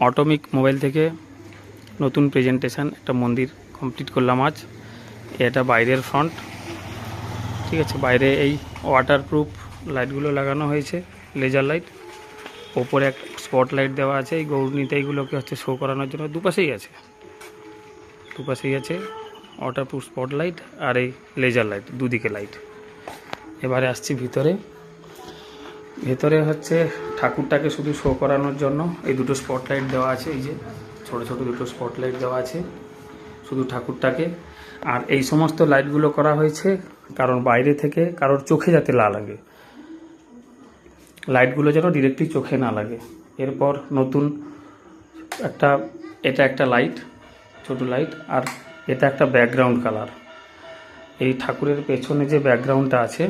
Atomic mobile থেকে নতুন presentation একটা মন্দির কমপ্লিট করলাম আজ। এটা বাইরের ফ্রন্ট ঠিক আছে, বাইরে এই ওয়াটারপ্রুফ লাইটগুলো লাগানো হয়েছে লেজার লাইট ওপরে এক স্পট লাইট দেওয়া আছে, এই গৌরনীতে এইগুলোকে হচ্ছে শো করানোর জন্য দুপাশেই আছে। দুপাশেই আছে ওয়াটারপ্রুফ স্পট লাইট আর এই লেজার লাইট দুদিকে লাইট এবারে আসছি ভিতরে। ভেতরে হচ্ছে ঠাকুরটাকে শুধু শো করানোর জন্য এই দুটো স্পটলাইট দেওয়া আছে, এই যে ছোট ছোট দুটো স্পটলাইট দেওয়া আছে, শুধু ঠাকুরটাকে। আর এই সমস্ত লাইটগুলো করা হয়েছে কারণ বাইরে থেকে, কারোর চোখে যাতে না লাগে। লাইটগুলো যেন ডিরেক্টলি চোখে না লাগে। এরপর নতুন একটা, এটা একটা লাইট ছোট লাইট আর এটা একটা ব্যাকগ্রাউন্ড কালার এই ঠাকুরের পেছনে যে ব্যাকগ্রাউন্ডটা আছে,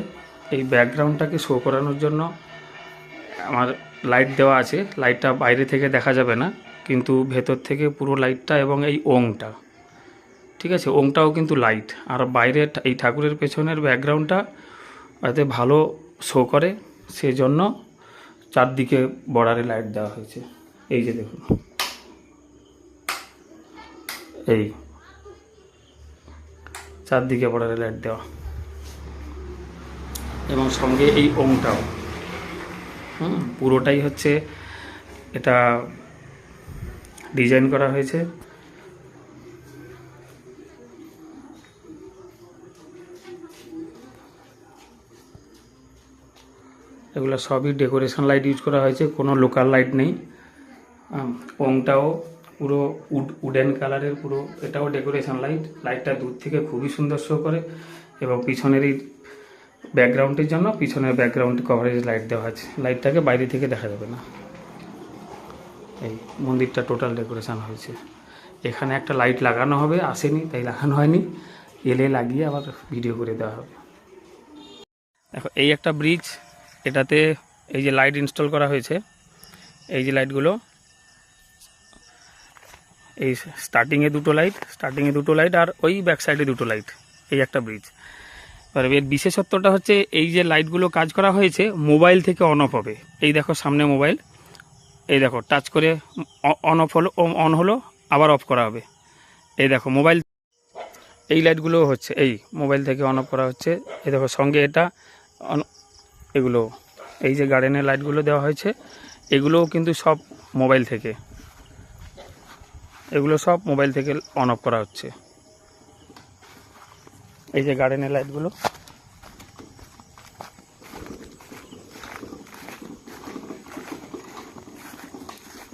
এই ব্যাকগ্রাউন্ডটাকে শো করানোর জন্য আমার লাইট দেওয়া আছে। লাইটটা বাইরে থেকে দেখা যাবে না, কিন্তু ভেতর থেকে পুরো লাইটটা এবং এই ওংটা। ঠিক আছে? ওংটাও কিন্তু লাইট আর বাইরে এই ঠাকুরের পেছনের ব্যাকগ্রাউন্ডটা যাতে ভালো শো করে, সেজন্য চারদিকে বর্ডারে লাইট দেওয়া হয়েছে। এই যে দেখুন। এই। চারদিকে বর্ডারে লাইট দেওয়া। এবং সঙ্গে এই ওংটাও। পুরোটাই হচ্ছে এটা ডিজাইন করা হয়েছে। এগুলো সবই ডেকোরেশন লাইট ইউজ করা হয়েছে, কোনো লোকাল লাইট নেই। ওংটাও পুরো উড উডেন কালারের পুরো, এটাও ডেকোরেশন লাইট। লাইটটা দূর থেকে খুবই সুন্দর শো করে এবং পিছনের এই ব্যাকগ্রাউন্ডের জন্য পিছনের ব্যাকগ্রাউন্ড কভারেজ লাইট দেওয়া আছে। লাইটটাকে বাইরে থেকে দেখা যাবে না। এই মন্দিরটা টোটাল ডেকোরেশন হয়েছে। এখানে একটা লাইট লাগানো হবে, আসেনি, তাই লাগানো হয়নি। এলে লাগিয়ে আবার ভিডিও করে দেওয়া হবে। দেখো, এই একটা ব্রিজ এটাতে এই যে লাইট ইনস্টল করা হয়েছে, এই যে লাইটগুলো এই স্টার্টিংয়ে দুটো লাইট স্টার্টিংয়ে দুটো লাইট আর ওই ব্যাক সাইডে দুটো লাইট এই একটা ব্রিজ এবার এর বিশেষত্বটা হচ্ছে এই যে লাইটগুলো কাজ করা হয়েছে, মোবাইল থেকে অন অফ হবে। এই দেখো সামনে মোবাইল। এই দেখো টাচ করে অন অফ হলো অন হলো, আবার অফ করা হবে। এই দেখো, মোবাইল এই লাইটগুলো হচ্ছে, এই মোবাইল থেকে অন অফ করা হচ্ছে। এই দেখো, সঙ্গে এটা এগুলো, এই যে গার্ডেনের লাইটগুলো দেওয়া হয়েছে, এগুলোও কিন্তু সব মোবাইল থেকে। এগুলো সব মোবাইল থেকে অন অফ করা হচ্ছে। এই যে গার্ডেনের লাইটগুলো